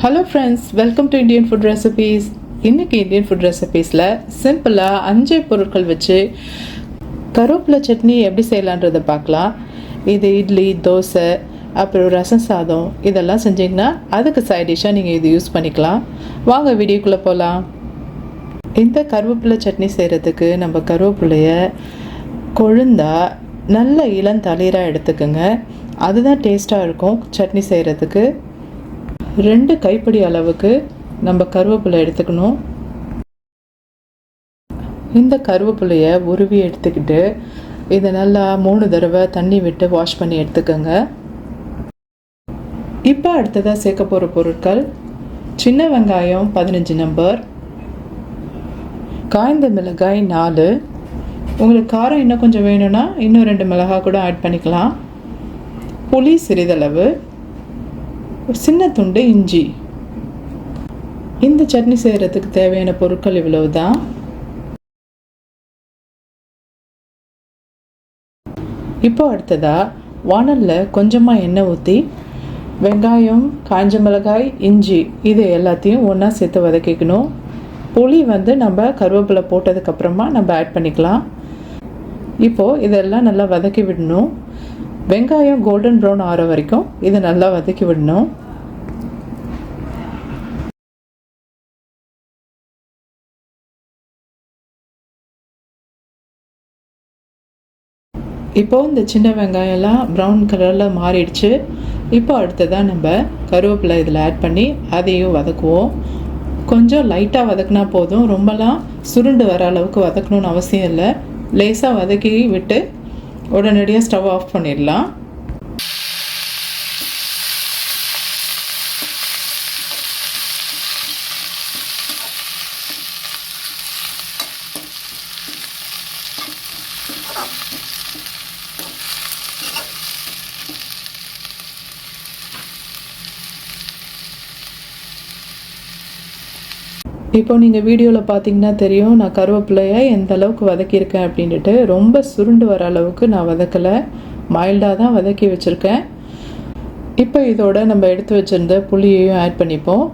Hello friends welcome to Indian food recipes இன்றைக்கி Indian food ரெசிபீஸில் சிம்பிளாக அஞ்சு பொருட்கள் வச்சு கருவேப்பிலை சட்னி எப்படி செய்யலான்றதை பார்க்கலாம். இது இட்லி தோசை அப்புறம் ரசம் சாதம் இதெல்லாம் செஞ்சிங்கன்னா அதுக்கு சைட் டிஷ்ஷாக நீங்கள் இது யூஸ் பண்ணிக்கலாம். வாங்க வீடியோக்குள்ளே போகலாம் இந்த கருவேப்பிலை சட்னி செய்கிறதுக்கு நம்ம கருவேப்பிலைய கொழுந்தா நல்ல இளந்தளிராக எடுத்துக்கோங்க. அதுதான் டேஸ்ட்டாக இருக்கும் சட்னி செய்கிறதுக்கு ரெண்டு கைப்பிடி அளவுக்கு நம்ம கருவேப்பிலை எடுத்துக்கணும். இந்த கருவேப்பிலையை உருவி எடுத்துக்கிட்டு இதை நல்லா மூணு தடவை தண்ணி விட்டு வாஷ் பண்ணி எடுத்துக்கோங்க. இப்போ அடுத்ததாக சேர்க்க போகிற பொருட்கள் சின்ன வெங்காயம் பதினஞ்சு நம்பர் காய்ந்த மிளகாய் நாலு. உங்களுக்கு காரம் இன்னும் கொஞ்சம் வேணும்னா இன்னும் ரெண்டு மிளகாய் கூட ஆட் பண்ணிக்கலாம். புளி சிறிதளவு ஒரு சின்ன துண்டு இஞ்சி. இந்த சட்னி செய்கிறதுக்கு தேவையான பொருட்கள் இவ்வளவு தான் இப்போ அடுத்ததாக வானலில் கொஞ்சமாக எண்ணெய் ஊற்றி வெங்காயம் காஞ்ச மிளகாய் இஞ்சி இது எல்லாத்தையும் ஒன்றா சேர்த்து வதக்கிக்கணும். புளி வந்து நம்ம கருவேப்பிலை போட்டதுக்கப்புறமா நம்ம ஆட் பண்ணிக்கலாம். இப்போது இதெல்லாம் நல்லா வதக்கி விடணும். வெங்காயம் கோல்டன் ப்ரௌன் ஆற வரைக்கும் இதை நல்லா வதக்கி விடணும். இப்போது இந்த சின்ன வெங்காயம்லாம் ப்ரௌன் கலரில் மாறிடுச்சு. இப்போ அடுத்ததாக நம்ம கருவேப்பிலை இதில் ஆட் பண்ணி அதையும் வதக்குவோம். கொஞ்சம் லைட்டாக வதக்குனா போதும். ரொம்பலாம் சுருண்டு வர அளவுக்கு வதக்கணும்னு அவசியம் இல்லை. லேசாக வதக்கி விட்டு உடனடியாக ஸ்டவ் ஆஃப் பண்ணிடலாம். இப்போ நீங்கள் வீடியோவில் பார்த்தீங்கன்னா தெரியும் நான் கருவேப்பிலையை எந்த அளவுக்கு வதக்கியிருக்கேன் அப்படின்ட்டு ரொம்ப சுருண்டு வர அளவுக்கு நான் வதக்கலை. மைல்டாக தான் வதக்கி வச்சுருக்கேன். இப்போ இதோட நம்ம எடுத்து வச்சுருந்த புளியையும் ஆட் பண்ணிப்போம்.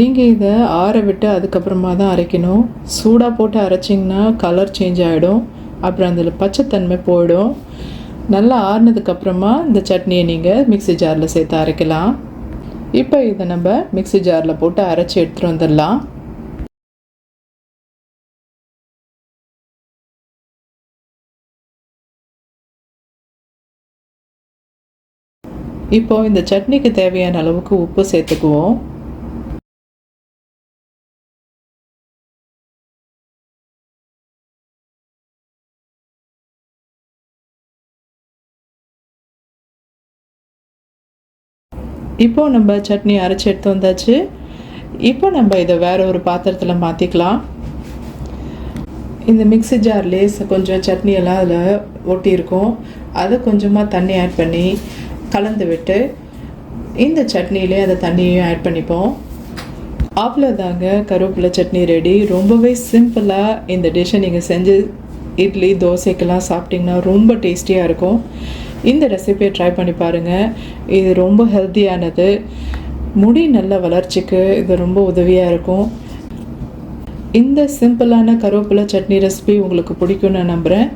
நீங்கள் இதை ஆற விட்டு அதுக்கப்புறமா தான் அரைக்கணும். சூடாக போட்டு அரைச்சிங்கன்னா கலர் சேஞ்ச் ஆகிடும் அப்புறம் அதில் பச்சைத்தன்மை போயிடும். நல்லா ஆறுனதுக்கப்புறமா இந்த சட்னியை நீங்கள் மிக்ஸி ஜாரில் சேர்த்து அரைக்கலாம். இப்போ இதை நம்ம மிக்ஸி ஜாரில் போட்டு அரைச்சி எடுத்துகிட்டு வந்துடலாம். இப்போ இந்த சட்னிக்கு தேவையான அளவுக்கு உப்பு சேர்த்துக்குவோம். இப்போது நம்ம சட்னி அரைச்சி எடுத்து வந்தாச்சு. இப்போ நம்ம இதை வேறு ஒரு பாத்திரத்தில் மாற்றிக்கலாம் இந்த மிக்ஸி ஜார்லேயே கொஞ்சம் சட்னி எல்லாம் அதில் ஒட்டியிருக்கும். அதை கொஞ்சமாக தண்ணி ஆட் பண்ணி கலந்து விட்டு இந்த சட்னியிலே அதை தண்ணியையும் ஆட் பண்ணிப்போம். அவ்வளோதாங்க கருவேப்பிலை சட்னி ரெடி ரொம்பவே சிம்பிளாக இந்த டிஷ்ஷை நீங்கள் செஞ்சு இட்லி தோசைக்கெல்லாம் சாப்பிட்டிங்கன்னா ரொம்ப டேஸ்டியாக இருக்கும். இந்த ரெசிபியை ட்ரை பண்ணி பாருங்கள் இது ரொம்ப ஹெல்த்தியானது முடி நல்ல வளர்ச்சிக்கு இது ரொம்ப உதவியாக இருக்கும். இந்த சிம்பிளான கருவேப்பிலை சட்னி ரெசிபி உங்களுக்கு பிடிக்கும்னு நான் நம்புகிறேன்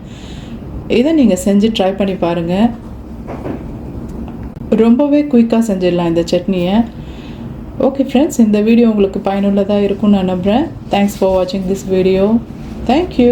இதை நீங்கள் செஞ்சு ட்ரை பண்ணி பாருங்கள் ரொம்பவே குயிக்காக செஞ்சிடலாம் இந்த சட்னியை. ஓகே ஃப்ரெண்ட்ஸ் இந்த வீடியோ உங்களுக்கு பயனுள்ளதாக இருக்கும்னு நான் நம்புகிறேன் தேங்க்ஸ் ஃபார் வாட்சிங் திஸ் வீடியோ தேங்க்யூ